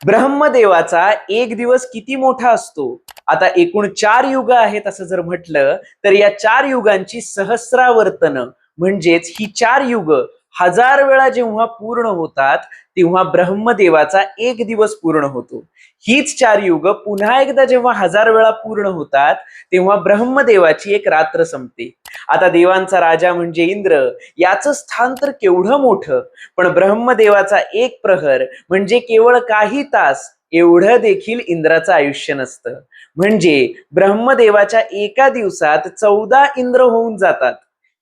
ब्रह्मदेवाचा एक दिवस किती मोठा असतो? आता एकूण चार युग आहेत असं जर म्हटलं तर या चार युगांची सहस्रावर्तन म्हणजेच ही चार युग हजार वेळा जेव्हा पूर्ण होतात तेव्हा ब्रह्मदेवाचा एक दिवस पूर्ण होतो. हीच चार युग पुन्हा एकदा जेव्हा हजार वेळा पूर्ण होतात तेव्हा ब्रह्मदेवाची एक रात्र संपते. आता देवांचा राजा म्हणजे इंद्र. याचं स्थान तर केवढं मोठं पण ब्रह्मदेवाचा एक प्रहर म्हणजे केवळ काही तास एवढं देखील इंद्राचं आयुष्य नसतं. म्हणजे ब्रह्मदेवाच्या एका दिवसात चौदा इंद्र होऊन जातात.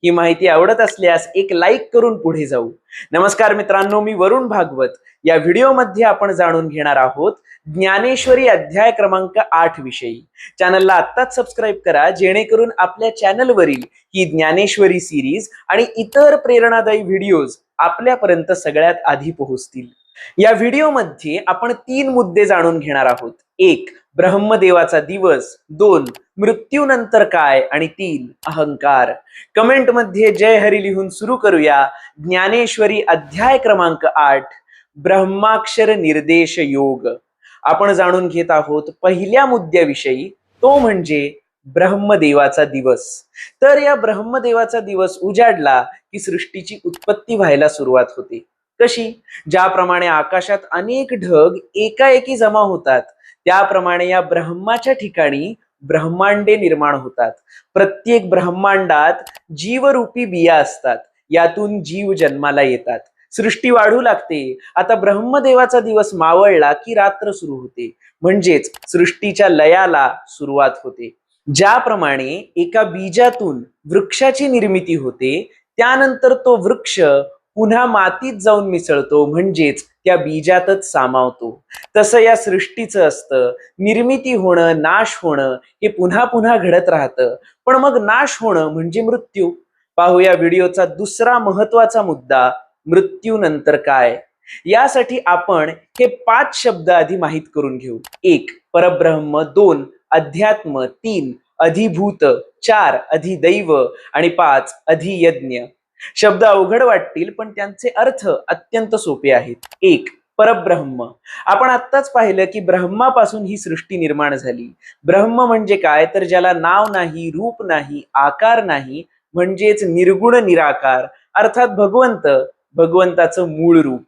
ही माहिती आवडत असल्यास एक लाईक करून पुढे जाऊ. नमस्कार मित्रांनो मी वरुण भागवत. या व्हिडिओमध्ये आपण जाणून घेणार आहोत ज्ञानेश्वरी अध्याय क्रमांक आठ विषयी. चॅनलला आत्ताच सबस्क्राईब करा जेणेकरून आपल्या चॅनलवरील ही ज्ञानेश्वरी सिरीज आणि इतर प्रेरणादायी व्हिडिओज आपल्यापर्यंत सगळ्यात आधी पोहोचतील. या व्हिडिओमध्ये आपण तीन मुद्दे जाणून घेणार आहोत. एक ब्रह्मदेवाचा दिवस. दोन मृत्यूनंतर काय? आणि तीन अहंकार. कमेंटमध्ये जय हरी लिहून सुरू करूया. ज्ञानेश्वरी अध्याय क्रमांक आठ ब्रह्माक्षर निर्देश योग. आपण जाणून घेत आहोत पहिल्या मुद्द्याविषयी. तो म्हणजे ब्रह्मदेवाचा दिवस. तर या ब्रह्मदेवाचा दिवस उजाडला की सृष्टीची उत्पत्ती व्हायला सुरुवात होते. कशी? ज्याप्रमाणे आकाशात अनेक ढग एकाएकी जमा होतात. त्याप्रमाणे या ब्रह्माच्या ठिकाणी ब्रह्मांडे निर्माण होतात. प्रत्येक ब्रह्मांडात जीवरूपी बिया असतात. यातून जीव जन्माला येतात. सृष्टी वाढू लागते. आता ब्रह्मदेवाचा दिवस मावळला की रात्र सुरू होते. म्हणजेच सृष्टीच्या लयाला सुरुवात होते. ज्याप्रमाणे एका बीजातून वृक्षाची निर्मिती होते त्यानंतर तो वृक्ष पुन्हा मातीत जाऊन मिसळतो म्हणजेच त्या बीजातच सामावतो. तसं या सृष्टीचं असतं. निर्मिती होणं नाश होणं हे पुन्हा पुन्हा घडत राहतं. पण मग नाश होणं म्हणजे मृत्यू? पाहूया व्हिडिओचा दुसरा महत्त्वाचा मुद्दा मृत्यूनंतर काय? यासाठी आपण हे पाच शब्द आधी माहीत करून घेऊ. एक परब्रह्म. दोन अध्यात्म. तीन अधिभूत. चार अधिदैव. आणि पाच अधियज्ञ. शब्द अवघड वाटतील पण त्यांचे अर्थ अत्यंत सोपे आहेत. एक परब्रह्म. आपण आत्ताच पाहिलं की ब्रह्मापासून ही सृष्टी निर्माण झाली. ब्रह्म म्हणजे काय? तर ज्याला नाव नाही रूप नाही आकार नाही म्हणजेच निर्गुण निराकार. अर्थात भगवंत भगवंताचं मूळ रूप.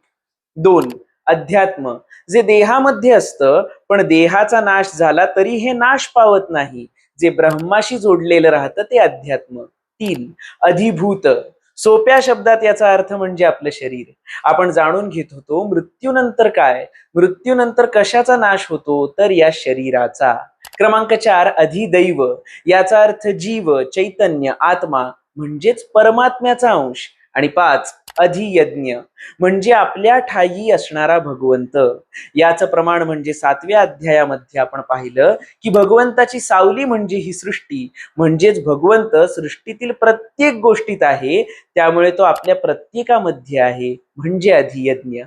दोन अध्यात्म. जे देहामध्ये असतं पण देहाचा नाश झाला तरी हे नाश पावत नाही. जे ब्रह्माशी जोडलेलं राहतं ते अध्यात्म. तीन अधिभूत. सोप्या शब्दात याचा अर्थ म्हणजे आपलं शरीर. आपण जाणून घेत होतो मृत्यूनंतर काय मृत्यूनंतर कशाचा नाश होतो तर या शरीराचा. क्रमांक चार अधिदैव. याचा अर्थ जीव चैतन्य आत्मा म्हणजेच परमात्म्याचा अंश. आणि पाच अधियज्ञ. म्हणजे आपल्या ठायी असणारा भगवंत. याचं प्रमाण म्हणजे सातव्या अध्यायामध्ये आपण पाहिलं की भगवंताची सावली म्हणजे ही सृष्टी. म्हणजेच भगवंत सृष्टीतील प्रत्येक गोष्टीत आहे त्यामुळे तो आपल्या प्रत्येकामध्ये आहे. म्हणजे अधियज्ञ.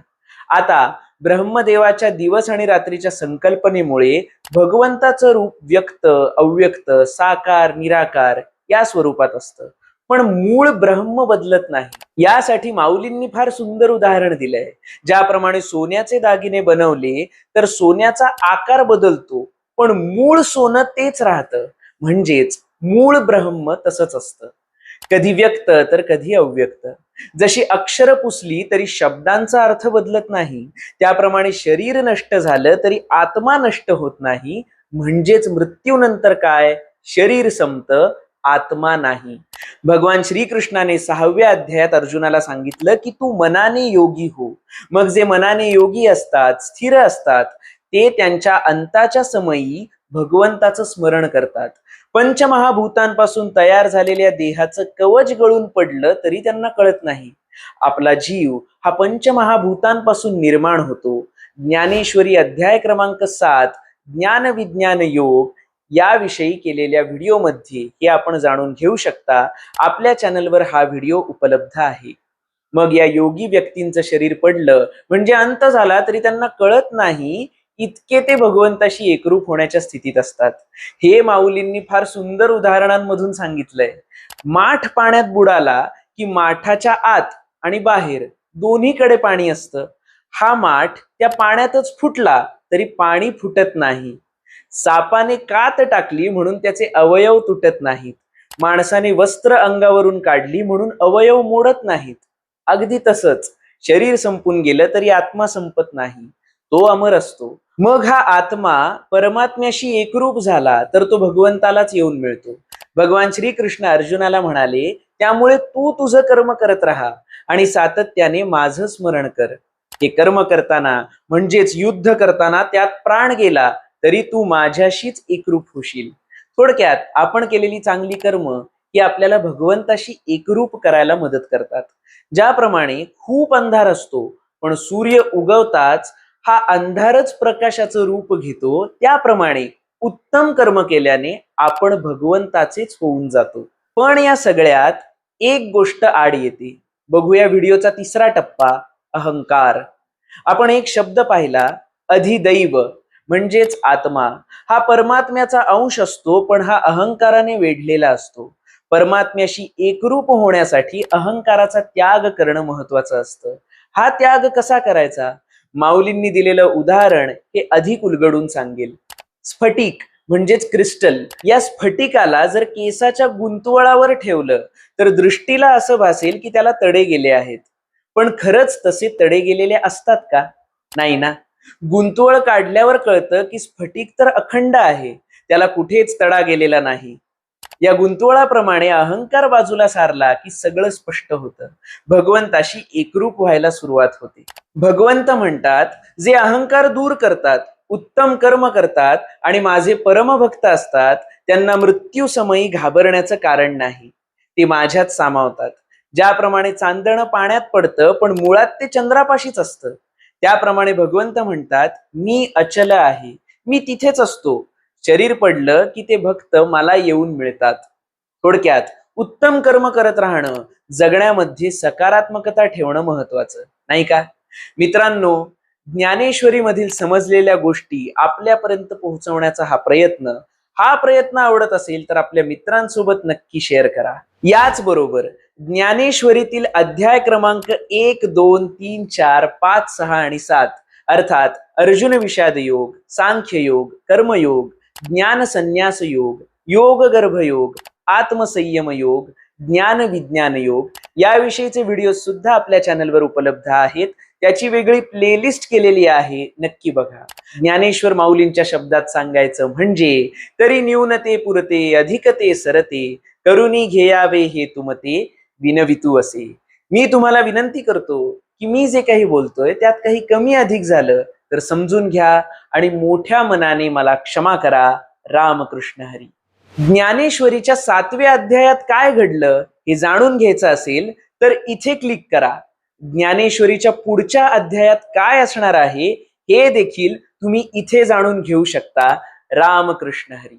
आता ब्रह्मदेवाच्या दिवस आणि रात्रीच्या संकल्पनेमुळे भगवंताचं रूप व्यक्त अव्यक्त साकार निराकार या स्वरूपात असतं. पण मूळ ब्रह्म बदलत नाही. यासाठी माऊलींनी फार सुंदर उदाहरण दिलंय. ज्याप्रमाणे सोन्याचे दागिने बनवले तर सोन्याचा आकार बदलतो पण मूळ सोनं तेच राहतं. म्हणजेच मूळ ब्रह्म तसंच असतं. कधी व्यक्त तर कधी अव्यक्त. जशी अक्षर पुसली तरी शब्दांचा अर्थ बदलत नाही. त्याप्रमाणे शरीर नष्ट झालं तरी आत्मा नष्ट होत नाही. म्हणजेच मृत्यूनंतर काय? शरीर संपत आत्मा नाही. भगवान श्रीकृष्णाने सहाव्या अध्यायात अर्जुनाला सांगितलं की तू मनाने योगी हो. मग जे मनाने योगी असतात स्थिर असतात ते त्यांच्या अंताच्या समयी भगवंताचं स्मरण करतात. पंचमहाभूतांपासून तयार झालेल्या देहाचं कवच गळून पडलं तरी त्यांना कळत नाही. आपला जीव हा पंचमहाभूतांपासून निर्माण होतो. ज्ञानेश्वरी अध्याय क्रमांक सात ज्ञान विज्ञान योग याविषयी केलेल्या व्हिडिओमध्ये हे आपण जाणून घेऊ शकता. आपल्या चॅनलवर हा व्हिडिओ उपलब्ध आहे. मग या योगी व्यक्तींचं शरीर पडलं म्हणजे अंत झाला तरी त्यांना कळत नाही इतके ते भगवंताशी एकरूप होण्याच्या स्थितीत असतात. हे माऊलींनी फार सुंदर उदाहरणांमधून सांगितलंय. माठ पाण्यात बुडाला की माठाच्या आत आणि बाहेर दोन्हीकडे पाणी असतं. हा माठ त्या पाण्यातच फुटला तरी पाणी फुटत नाही. सापाने कात टाकली म्हणून त्याचे अवयव तुटत नाहीत. माणसाने वस्त्र अंगावरून काढली म्हणून अवयव मोडत नाहीत. अगदी तसंच शरीर संपून गेलं तरी आत्मा संपत नाही. तो अमर असतो. मग हा आत्मा परमात्म्याशी एकरूप झाला तर तो भगवंतालाच येऊन मिळतो. भगवान श्रीकृष्ण अर्जुनाला म्हणाले त्यामुळे तू तुझं कर्म करत राहा आणि सातत्याने माझं स्मरण कर. हे कर्म करताना म्हणजेच युद्ध करताना त्यात प्राण गेला तरी तू माझ्याशीच एकरूप होशील. थोडक्यात आपण केलेली चांगली कर्म ही आपल्याला भगवंताशी एकरूप करायला मदत करतात. ज्याप्रमाणे खूप अंधार असतो पण सूर्य उगवताच हा अंधारच प्रकाशाचं रूप घेतो त्याप्रमाणे उत्तम कर्म केल्याने आपण भगवंताचेच होऊन जातो. पण या सगळ्यात एक गोष्ट आड येते. बघूया व्हिडिओचा तिसरा टप्पा अहंकार. आपण एक शब्द पाहिला अधिदैव. म्हणजेच आत्मा हा परमात्म्याचा अंश असतो पण हा अहंकाराने वेढलेला असतो. परमात्म्याशी एकरूप होण्यासाठी अहंकाराचा त्याग करणं महत्वाचं असतं. हा त्याग कसा करायचा? माऊलींनी दिलेलं उदाहरण हे अधिक उलगडून सांगेल. स्फटिक म्हणजेच क्रिस्टल. या स्फटिकाला जर केसाच्या गुंतवळावर ठेवलं तर दृष्टीला असं भासेल की त्याला तडे गेले आहेत. पण खरंच तसे तडे गेलेले असतात का? नाही ना. गुंतवळ काढल्यावर कळतं की स्फटिक तर अखंड आहे त्याला कुठेच तडा गेलेला नाही. या गुंतवळाप्रमाणे अहंकार बाजूला सारला की सगळं स्पष्ट होतं. भगवंताशी एकरूप व्हायला सुरुवात होते. भगवंत म्हणतात जे अहंकार दूर करतात उत्तम कर्म करतात आणि माझे परमभक्त असतात त्यांना मृत्यू समयी घाबरण्याचं कारण नाही. ते माझ्यात सामावतात. ज्याप्रमाणे चांदणं पाण्यात पडतं पण मुळात ते चंद्रापाशीच असतं. त्याप्रमाणे भगवंत म्हणतात मी अचल आहे. मी तिथेच असतो. शरीर पडलं की ते भक्त मला येऊन मिळतात. थोडक्यात उत्तम कर्म करत राहणं जगण्यामध्ये सकारात्मकता ठेवणं महत्वाचं नाही का? मित्रांनो ज्ञानेश्वरी मधील समजलेल्या गोष्टी आपल्यापर्यंत पोहोचवण्याचा हा प्रयत्न हा प्रयत्न आवडत असेल तर आपल्या मित्रांसोबत नक्की शेअर करा. याच बरोबर ज्ञानेश्वरीतील अध्याय क्रमांक एक दोन तीन चार पाच सहा आणि सात. अर्थात अर्जुन विषाद योग सांख्य योग कर्मयोग ज्ञान संन्यास योग योग गर्भयोग आत्मसंयम योग ज्ञान विज्ञान योग याविषयीचे व्हिडिओ सुद्धा आपल्या चॅनलवर उपलब्ध आहेत. त्याची वेगळी प्लेलिस्ट केलेली आहे. नक्की बघा. ज्ञानेश्वर माऊलींच्या शब्दात सांगायचं म्हणजे तरी न्यूनते पुरते अधिकते सरते करुणी घेयावे हे तुमते विनवितू असे. मी तुम्हाला विनंती करतो की मी जे काही बोलतोय त्यात काही कमी अधिक झालं तर समजून घ्या आणि मोठ्या मनाने मला क्षमा करा. रामकृष्ण हरी. ज्ञानेश्वरीच्या सातव्या अध्यायात काय घडलं हे जाणून घ्यायचं असेल तर इथे क्लिक करा. ज्ञानेश्वरीच्या पुढच्या अध्यायात काय असणार आहे हे देखील तुम्ही इथे जाणून घेऊ शकता. रामकृष्ण हरी.